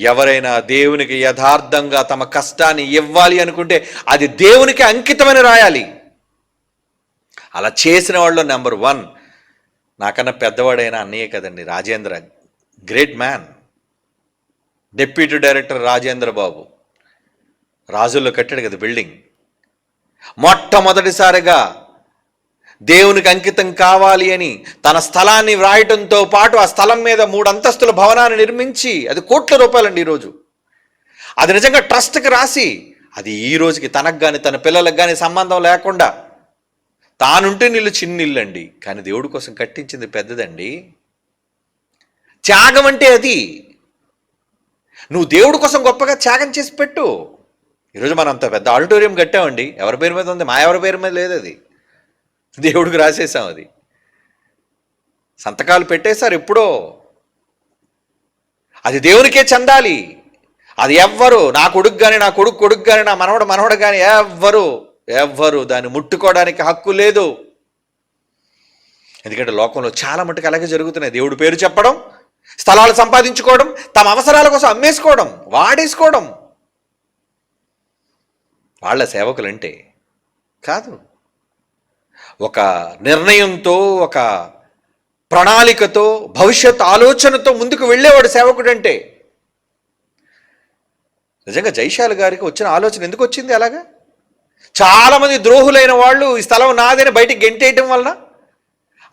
ఎవరైనా దేవునికి యథార్థంగా తమ కష్టాన్ని ఇవ్వాలి అనుకుంటే అది దేవునికి అంకితమని రాయాలి. అలా చేసిన వాళ్ళు నెంబర్ వన్ నాకన్నా పెద్దవాడైన అన్నయ్య కదండి Rajendra. Great man deputy director Rajendra Babu. రాజుల్లో కట్టాడు కదా బిల్డింగ్ మొట్టమొదటిసారిగా దేవునికి అంకితం కావాలి అని తన స్థలాన్ని వ్రాయటంతో పాటు ఆ స్థలం మీద మూడు అంతస్తుల భవనాన్ని నిర్మించి అది కోట్ల రూపాయలండి ఈరోజు. అది నిజంగా ట్రస్ట్కి రాసి అది ఈ రోజుకి తనకు కానీ తన పిల్లలకు కానీ సంబంధం లేకుండా తానుంటే నీళ్ళు చిన్న ఇల్లు అండి కానీ దేవుడి కోసం కట్టించింది పెద్దదండి. త్యాగం అంటే అది. నువ్వు దేవుడి కోసం గొప్పగా త్యాగం చేసి పెట్టు. ఈరోజు మనం అంత పెద్ద ఆడిటోరియం కట్టామండి. ఎవరి పేరు మీద ఉంది? మా ఎవరి పేరు మీద లేదు అది. దేవుడికి రాసేసాం అది. సంతకాలు పెట్టేశారు ఎప్పుడో. అది దేవునికే చెందాలి. అది ఎవ్వరు నా కొడుకు కానీ నా కొడుకు కొడుకు కానీ నా మనవడు మనవడు కానీ ఎవ్వరు ఎవ్వరు దాన్ని ముట్టుకోవడానికి హక్కు లేదు. ఎందుకంటే లోకంలో చాలా మటుకు అలాగే జరుగుతున్నాయి. దేవుడి పేరు చెప్పడం స్థలాలు సంపాదించుకోవడం తమ అవసరాల కోసం అమ్మేసుకోవడం వాడేసుకోవడం. వాళ్ళ సేవకులంటే కాదు. ఒక నిర్ణయంతో ఒక ప్రణాళికతో భవిష్యత్ ఆలోచనతో ముందుకు వెళ్ళేవాడు సేవకుడు అంటే నిజంగా జైశాల్ గారికి వచ్చిన ఆలోచన ఎందుకు వచ్చింది అలాగా? చాలామంది ద్రోహులైన వాళ్ళు ఈ స్థలం నాదని బయటికి గెంటేయటం వలన.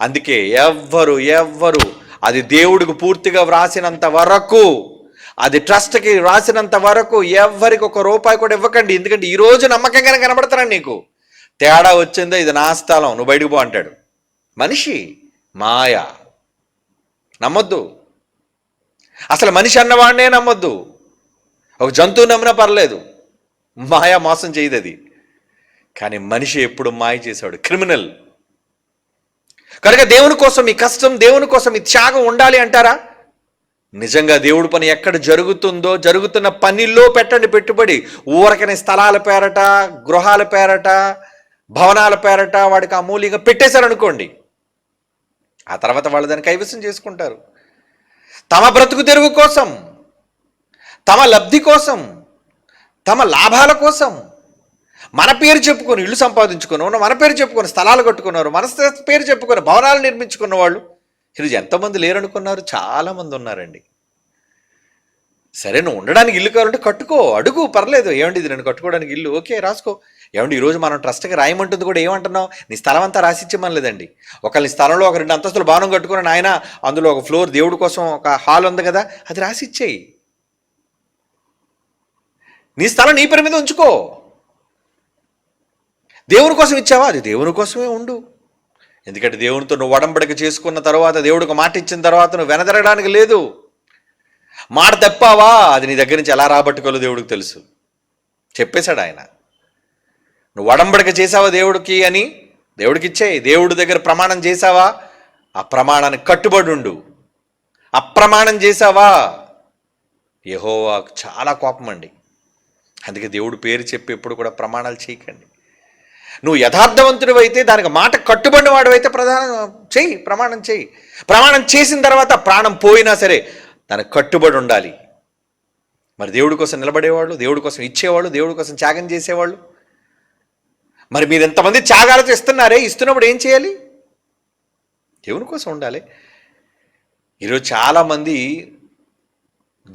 అందుకే ఎవ్వరు ఎవ్వరు అది దేవుడికి పూర్తిగా వ్రాసినంత వరకు అది ట్రస్ట్కి రాసినంత వరకు ఎవ్వరికి ఒక రూపాయి కూడా ఇవ్వకండి. ఎందుకంటే ఈ రోజు నమ్మకంగానే కనబడతాను నీకు. తేడా వచ్చిందో? ఇది నా స్థలం నువ్వు బయటకు పో అంటాడు. మనిషి మాయ. నమ్మొద్దు. అసలు మనిషి అన్నవాడినే నమ్మొద్దు. ఒక జంతువు నమ్మినా పర్లేదు. మాయ మోసం చేయదు అది కానీ మనిషి ఎప్పుడు మాయ చేశాడు క్రిమినల్. కనుక దేవుని కోసం ఈ కష్టం దేవుని కోసం ఈ త్యాగం ఉండాలి అంటారా? నిజంగా దేవుడి పని ఎక్కడ జరుగుతుందో జరుగుతున్న పనిలో పెట్టండి పెట్టుబడి. ఊరకని స్థలాల పేరట గృహాల పేరట భవనాల పేరట వాడికి అమూల్యంగా పెట్టేశారనుకోండి. ఆ తర్వాత వాళ్ళు దాన్ని కైవసం చేసుకుంటారు. తమ బ్రతుకు తెరువు కోసం తమ లబ్ధి కోసం తమ లాభాల కోసం మన పేరు చెప్పుకొని ఇల్లు సంపాదించుకున్నారు మన పేరు చెప్పుకొని స్థలాలు కట్టుకున్నారు మన పేరు చెప్పుకొని భవనాలు నిర్మించుకున్న వాళ్ళు. ఈరోజు ఎంతమంది లేరనుకున్నారు? చాలామంది ఉన్నారండి. సరే నువ్వు ఉండడానికి ఇల్లు కావాలంటే కట్టుకో అడుగు పర్లేదు. ఏమండి ఇది? నేను కట్టుకోవడానికి ఇల్లు. ఓకే రాసుకో. ఏమండి ఈరోజు మనం ట్రస్ట్కి రాయమంటుంది కూడా ఏమంటున్నావు? నీ స్థలం అంతా రాసిచ్చమనలేదండి ఒకళ్ళ స్థలంలో ఒక రెండు అంతస్తులు బాణం కట్టుకుని ఆయన అందులో ఒక ఫ్లోర్ దేవుడి కోసం ఒక హాల్ ఉంది కదా అది రాసిచ్చేయి. నీ స్థలం నీ పేరు మీద ఉంచుకో. దేవుని కోసం ఇచ్చావా? అది దేవుని కోసమే ఉండు. ఎందుకంటే దేవునితో నువ్వు ఒడంబడిక చేసుకున్న తర్వాత దేవుడికి మాట ఇచ్చిన తర్వాత నువ్వు వెనదరగడానికి లేదు. మాట తప్పావా? అది నీ దగ్గర నుంచి ఎలా రాబట్టుకోలో దేవుడికి తెలుసు. చెప్పేశాడు ఆయన. నువ్వు వడంబడిక చేసావా దేవుడికి అని? దేవుడికి ఇచ్చేయి దేవుడి దగ్గర ప్రమాణం చేసావా ఆ ప్రమాణానికి కట్టుబడి ఉండు. అప్రమాణం చేసావా యెహోవా చాలా కోపం అండి అందుకే దేవుడు పేరు చెప్పి ఎప్పుడు కూడా ప్రమాణాలు చేయకండి. నువ్వు యథార్థవంతుడు అయితే దానికి మాట కట్టుబడిన వాడు అయితే ప్రధాన చెయ్యి ప్రమాణం చెయ్యి ప్రమాణం చేసిన తర్వాత ప్రాణం పోయినా సరే దానికి కట్టుబడి ఉండాలి. మరి దేవుడి కోసం నిలబడేవాళ్ళు దేవుడి కోసం ఇచ్చేవాళ్ళు దేవుడి కోసం త్యాగం చేసేవాళ్ళు మరి మీరు ఎంతమంది త్యాగాలతో ఇస్తున్నారే ఇస్తున్నప్పుడు ఏం చేయాలి? దేవుని కోసం ఉండాలి. ఈరోజు చాలామంది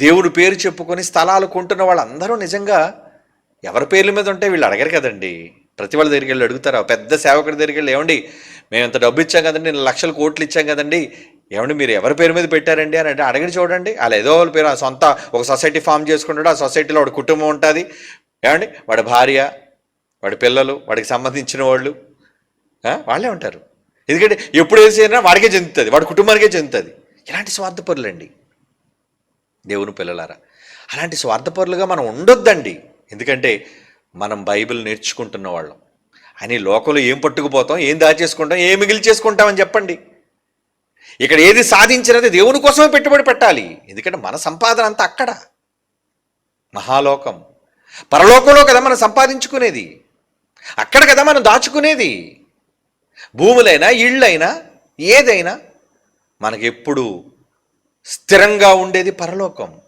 దేవుడి పేరు చెప్పుకొని స్థలాలు కొంటున్న వాళ్ళందరూ నిజంగా ఎవరి పేర్ల మీద ఉంటే వీళ్ళు అడగరు కదండి. ప్రతి వాళ్ళ దగ్గరికి వెళ్ళి అడుగుతారు. పెద్ద సేవకుడి దగ్గరికి వెళ్ళి ఏమండి మేము ఇంత డబ్బు ఇచ్చాం కదండి లక్షలు లక్షల కోట్లు ఇచ్చాం కదండి. ఏమండి మీరు ఎవరి పేరు మీద పెట్టారండి అని అంటే అడగని చూడండి. అలా ఏదో వాళ్ళ పేరు ఆ సొంత ఒక సొసైటీ ఫామ్ చేసుకుంటాడు ఆ సొసైటీలో వాడి కుటుంబం ఉంటుంది. ఏమండి వాడి భార్య వాడి పిల్లలు వాడికి సంబంధించిన వాళ్ళు వాళ్ళే ఉంటారు. ఎందుకంటే ఎప్పుడు వేసినా వాడికే చెందుతుంది వాడి కుటుంబానికే చెందుతుంది. ఇలాంటి స్వార్థపరులండి దేవుని పిల్లలారా అలాంటి స్వార్థపరులుగా మనం ఉండొద్దండి. ఎందుకంటే మనం బైబిల్ నేర్చుకుంటున్న వాళ్ళం. అని లోకంలో ఏం పట్టుకుపోతాం ఏం దాచేసుకుంటాం ఏం మిగిలి చేసుకుంటామని చెప్పండి. ఇక్కడ ఏది సాధించినది దేవుని కోసమే పెట్టుబడి పెట్టాలి. ఎందుకంటే మన సంపాదన అంతా అక్కడ. మహాలోకం. పరలోకంలో కదా మనం సంపాదించుకునేది. అక్కడ కదా మనం దాచుకునేది. భూములైనా ఇళ్ళైనా ఏదైనా మనకెప్పుడు స్థిరంగా ఉండేది పరలోకం.